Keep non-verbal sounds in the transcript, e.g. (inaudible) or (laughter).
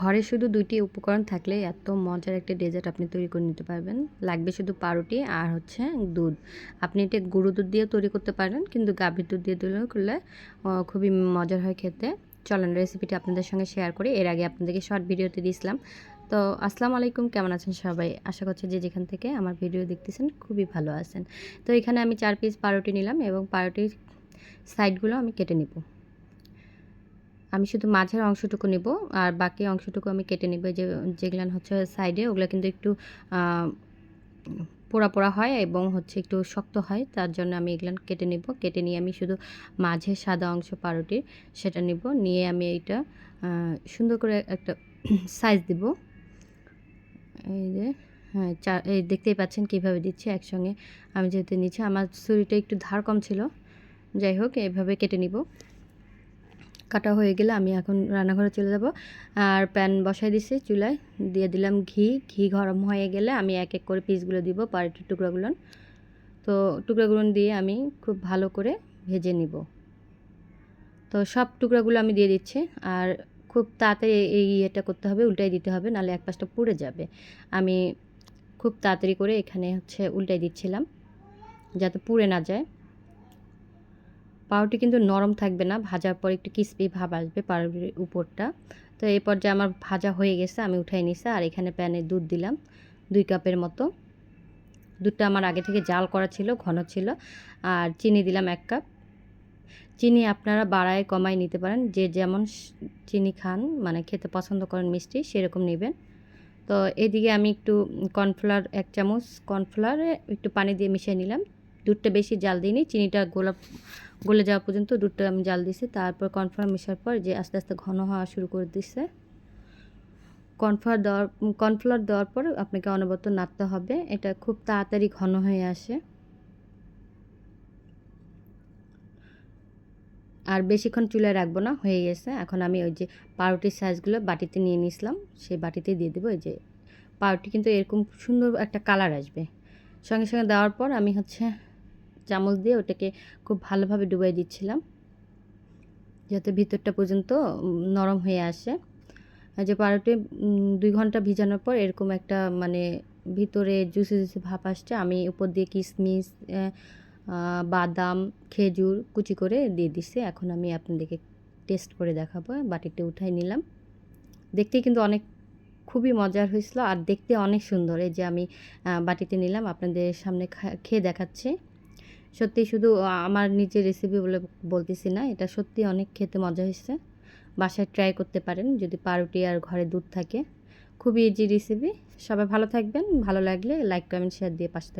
ঘরে শুধু দুইটি উপকরণ থাকলে এত মজার একটা ডেজার্ট আপনি তৈরি করে নিতে পারবেন। লাগবে শুধু পাউরুটি আর হচ্ছে দুধ। আপনি এটা গরু দুধ দিয়ে তৈরি করতে পারেন কিন্তু গাভীর দুধ দিয়ে তৈরি করলে খুবই মজার হয় খেতে। চলেন রেসিপিটি আপনাদের সঙ্গে শেয়ার করি। এর আগে আপনাদেরকে শর্ট ভিডিওতে দিয়েছিলাম। তো আসসালামু আলাইকুম, কেমন আছেন সবাই? আশা করছি যে যেখান থেকে আমার ভিডিও দেখতেছেন, খুবই ভালো আছেন। তো এখানে আমি চার পিস পাউরুটি নিলাম এবং পাউরুটির সাইডগুলো আমি কেটে নেব। আমি শুধু মাঝের অংশটুকু নেব আর বাকি অংশটুকু আমি কেটে নেব। যে যেগুলো হচ্ছে সাইডে ওগুলো কিন্তু একটু পোড়া পোড়া হয় এবং হচ্ছে একটু শক্ত হয় তার জন্য আমি এগুলো কেটে নেব। কেটে নিয়ে আমি শুধু মাঝে সাদা অংশ পাউরুটির সেটা নেব। নিয়ে আমি আহ, সুন্দর করে একটা (clears throat) সাইজ দিব। এই যে হ্যাঁ এই দেখতেই পাচ্ছেন কীভাবে দিচ্ছি একসঙ্গে। আমি যেহেতু নিচ্ছি আমার ছুরিটা একটু ধার কম ছিল। যাই হোক এভাবে কেটে নিব। কাটা হয়ে গেলে আমি এখন রান্নাঘরে চলে যাব। আর প্যান বসাই দিছি চুলায়, দিয়ে দিলাম ঘি। ঘি গরম হয়ে গেলে আমি এক এক করে পিসগুলো দিব পাউরুটির টুকরাগুলো। তো টুকরাগুলো দিয়ে আমি খুব ভালো করে ভেজে নিব। তো সব টুকরাগুলো আমি দিয়ে দিচ্ছি। আর খুব তাড়াতাড়ি এই ইয়েটা করতে হবে, উল্টাই দিতে হবে নাহলে এক পাশটা পুড়ে যাবে। আমি খুব তাড়াতাড়ি করে এখানে হচ্ছে উল্টাই দিচ্ছিলাম, যাতে পুড়ে না যায়। পাউরুটি কিন্তু নরম থাকবে না, ভাজার পর একটু ক্রিস্পি ভাব আসবে পাউরুটির উপরটা। তো এই পর্যায়ে আমার ভাজা হয়ে গেছে, আমি উঠাই নিছি আর এখানে প্যানে দুধ দিলাম, দুই কাপের মতো। দুধটা আমার আগে থেকে জাল করা ছিল, ঘন ছিল, আর চিনি দিলাম এক কাপ। চিনি আপনারা বাড়ায় কমায় নিতে পারেন, যে যেমন চিনি খান মানে খেতে পছন্দ করেন মিষ্টি, সেরকম নেবেন। তো এদিকে আমি একটু কর্নফ্লাওয়ার এক চামচ কর্নফ্লাওয়ারে একটু পানি দিয়ে মিশিয়ে নিলাম। দুধটা বেশি জাল দিইনি, চিনিটা গোলাপ, গলে যাওয়া পর্যন্ত দুধটা আমি জাল দিছি তারপর কর্নফ্লাওয়ার মেশার পর যে আস্তে আস্তে ঘন হওয়া শুরু করে দিছে কর্নফ্লাওয়ার দেওয়ার কর্নফ্লাওয়ার দেওয়ার পর আপনাকে অনবরত নাড়তে হবে। এটা খুব তাড়াতাড়ি ঘন হয়ে আসে। আর বেশিক্ষণ চুলায় রাখব না, হয়ে গেছে। এখন আমি ওই যে পাউরুটির সাইজগুলো বাটিতে নিয়ে নিয়েছিলাম। সেই বাটিতে দিয়ে দেবো। ওই যে পাউরুটি কিন্তু এরকম সুন্দর একটা কালার আসবে। সঙ্গে সঙ্গে দেওয়ার পর আমি হচ্ছে চামচ দিয়ে ওটাকে খুব ভালোভাবে ডুবাই দিচ্ছিলাম। যাতে ভিতরটা পর্যন্ত নরম হয়ে আসে। যে পাউরুটি দুই ঘণ্টা ভিজানোর পর এরকম একটা মানে ভিতরে জুসে জুসে ভাপ আসছে, আমি উপর দিয়ে কিশমিশ বাদাম, খেজুর কুচি করে দিয়ে দিছি। এখন আমি আপনাদেরকে টেস্ট করে দেখাবো। বাটিতে উঠাই নিলাম। দেখতে কিন্তু অনেক, খুবই মজার হয়েছিল। আর দেখতে অনেক সুন্দর। এই যে আমি বাটিতে নিলাম। আপনাদের সামনে খেয়ে দেখাচ্ছি। সত্যি শুধু আমার নিজের রেসিপি বলে বলতেছি না, এটা সত্যি অনেক খেতে মজা হয়েছে। বাসায় ট্রাই করতে পারেন, যদি পাউরুটি আর ঘরে দুধ থাকে। খুবই ইজি রেসিপি সবাই ভালো থাকবেন, ভালো লাগলে লাইক কমেন্ট শেয়ার দিয়ে পাশে থাকবেন।